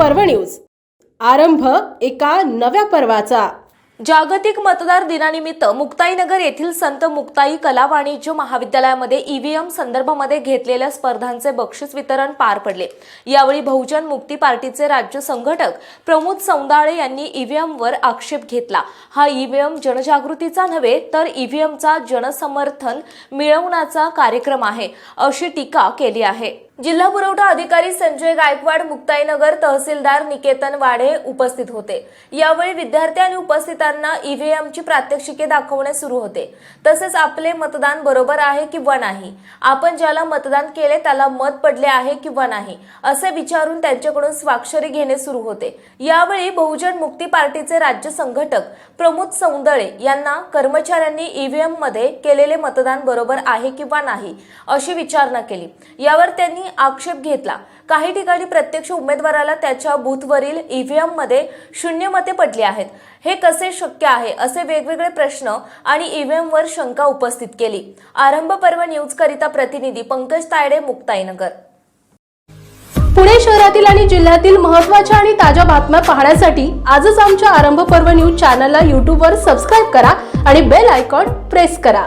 पर्व न्यूज. आरंभ एका नव्या पर्वाचा. जागतिक मतदार दिनानिमित्त मुक्ताईनगर येथील संत मुक्ताई कला वाणिज्य महाविद्यालयामध्ये ईव्हीएम संदर्भामध्ये घेतलेल्या स्पर्धांचे बक्षीस वितरण पार पडले. यावेळी बहुजन मुक्ती पार्टीचे राज्य संघटक प्रमोद सौंदाळे यांनी ईव्हीएमवर आक्षेप घेतला. हा ईव्हीएम जनजागृतीचा नव्हे तर ईव्हीएमचा जनसमर्थन मिळवण्याचा कार्यक्रम आहे अशी टीका केली आहे. जिल्हा पुरवठा अधिकारी संजय गायकवाड मुक्ताईनगर तहसीलदार निकेतन वाढे उपस्थित होते. यावेळी विद्यार्थी आणि उपस्थितांना ईव्हीएमची प्रात्यक्षिके दाखवणे सुरू होते. तसेच आपले मतदान बरोबर आहे किंवा नाही आपण ज्याला मतदान केले त्याला मत पडले आहे किंवा नाही असे विचारून त्यांच्याकडून स्वाक्षरी घेणे सुरू होते. यावेळी बहुजन मुक्ती पार्टीचे राज्य संघटक प्रमोद सौंदळे यांना कर्मचाऱ्यांनी ईव्हीएममध्ये केलेले मतदान बरोबर आहे किंवा नाही अशी विचारणा केली. यावर त्यांनी आक्षेप घेतला. काही ठिकाणी प्रत्यक्ष उमेदवाराला त्याच्या बूथवरील ईव्हीएममध्ये शून्य मते पडली आहेत. हे कसे शक्य आहे? असे वेगवेगळे प्रश्न आणि ईव्हीएम वर शंका उपस्थित केली. आरंभ पर्व न्यूज करिता प्रतिनिधी पंकज तायडे मुक्ताईनगर. पुणे शहरातील आणि जिल्ह्यातील महत्त्वाच्या आणि ताज्या बातम्या पाहण्यासाठी आजच आमच्या आरंभ पर्व न्यूज चॅनलला यूट्यूबवर सबस्क्राईब करा आणि बेल आयकॉन प्रेस करा.